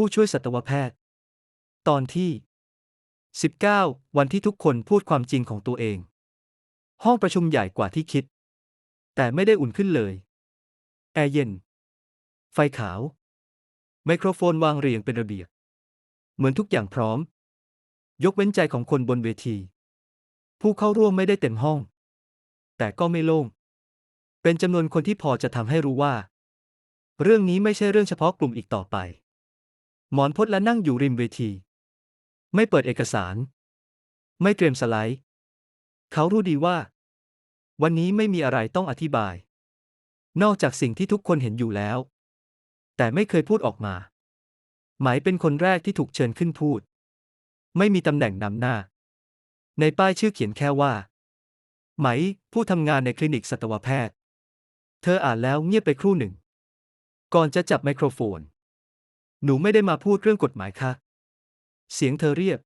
ผู้ช่วยสัตวแพทย์ ตอนที่ 19 วันที่ทุกคนพูดความจริงของตัวเอง ห้องประชุมใหญ่กว่าที่คิด แต่ไม่ได้อุ่นขึ้นเลย แอร์เย็น ไฟขาว ไมโครโฟนวางเรียงเป็นระเบียบ เหมือนทุกอย่างพร้อม ยกเว้นใจของคนบนเวที ผู้เข้าร่วมไม่ได้เต็มห้อง แต่ก็ไม่โล่ง เป็นจำนวนคนที่พอจะทำให้รู้ว่า เรื่องนี้ไม่ใช่เรื่องเฉพาะกลุ่มอีกต่อไป หมอนพดและนั่งอยู่ริมเวที ไม่เปิดเอกสาร ไม่เตรียมสไลด์ เขารู้ดีว่า วันนี้ไม่มีอะไรต้องอธิบาย นอกจากสิ่งที่ทุกคนเห็นอยู่แล้ว แต่ไม่เคยพูดออกมา หมายเป็นคนแรกที่ถูกเชิญขึ้นพูด ไม่มีตำแหน่งนำหน้า ในป้ายชื่อเขียนแค่ว่า ไหม ผู้ทำงานในคลินิกสัตวแพทย์ เธออ่านแล้วเงียบไปครู่หนึ่ง ก่อนจะจับไมโครโฟน หนูไม่ได้มาพูดเรื่องกฎหมายค่ะ เสียงเธอเรียบ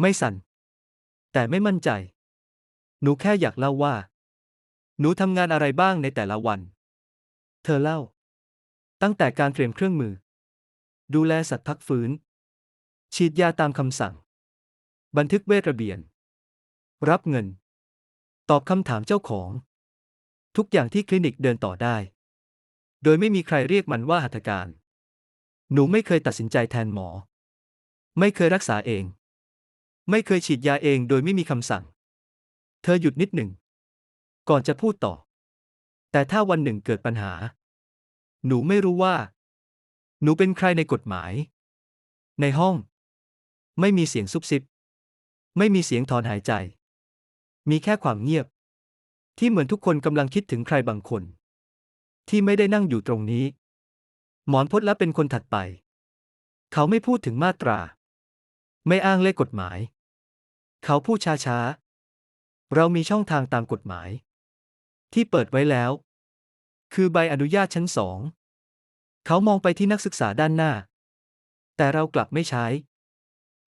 ไม่สั่น แต่ไม่มั่นใจ หนูแค่อยากเล่าว่า หนูทำงานอะไรบ้างในแต่ละวัน เธอเล่า ตั้งแต่การเตรียมเครื่องมือ ดูแลสัตว์พักฟื้น ฉีดยาตามคำสั่ง บันทึกเวทระเบียน รับเงิน ตอบคำถามเจ้าของ ทุกอย่างที่คลินิกเดินต่อได้ โดยไม่มีใครเรียกมันว่าหัตถการ หนูไม่เคยตัดสินใจแทนหมอ ไม่เคยรักษาเอง ไม่เคยฉีดยาเองโดยไม่มีคำสั่ง เธอหยุดนิดหนึ่ง ก่อนจะพูดต่อ แต่ถ้าวันหนึ่งเกิดปัญหา หนูไม่รู้ว่า หนูเป็นใครในกฎหมาย ในห้อง ไม่มีเสียงซุบซิบ ไม่มีเสียงถอนหายใจ มีแค่ความเงียบ ที่เหมือนทุกคนกำลังคิดถึงใครบางคน ที่ไม่ได้นั่งอยู่ตรงนี้ หมอนพดและเป็นคนถัดไป เขาไม่พูดถึงมาตรา ไม่อ้างเลขกฎหมาย เขาพูดช้าๆ เรามีช่องทางตามกฎหมาย ที่เปิดไว้แล้ว คือใบอนุญาตชั้นสอง เขามองไปที่นักศึกษาด้านหน้า แต่เรากลับไม่ใช้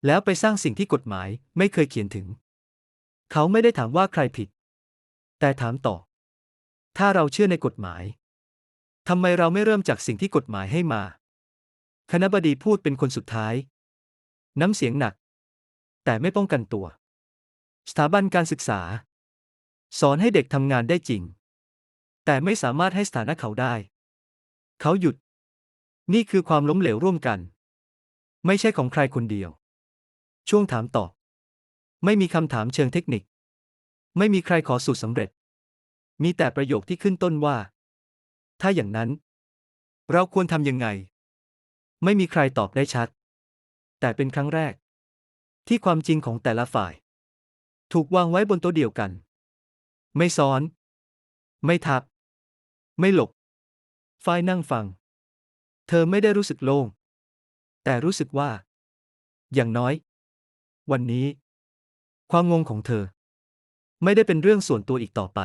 แล้วไปสร้างสิ่งที่กฎหมายไม่เคยเขียนถึง เขาไม่ได้ถามว่าใครผิด แต่ถามต่อ ถ้าเราเชื่อในกฎหมาย ทำไมเราไม่เริ่มจากสิ่งที่กฎหมายให้มา คณบดีพูดเป็นคนสุดท้าย น้ำเสียงหนัก แต่ไม่ป้องกันตัว สถาบันการศึกษา สอนให้เด็กทำงานได้จริง แต่ไม่สามารถให้สถานะเขาได้ เขาหยุด นี่คือความล้มเหลวร่วมกัน ไม่ใช่ของใครคนเดียว ช่วงถามตอบ ไม่มีคำถามเชิงเทคนิค ไม่มีใครขอสูตรสำเร็จ มีแต่ประโยคที่ขึ้นต้นว่า ถ้าอย่างนั้น เราควรทำยังไง ไม่มีใครตอบได้ชัด แต่เป็นครั้งแรก ที่ความจริงของแต่ละฝ่าย ถูกวางไว้บนโต๊ะเดียวกัน ไม่ซ้อน ไม่ทับ ไม่หลบฝ้ายนั่งฟัง เธอไม่ได้รู้สึกโล่ง แต่รู้สึกว่า อย่างน้อย วันนี้ ความงงของเธอ ไม่ได้เป็นเรื่องส่วนตัวอีกต่อไป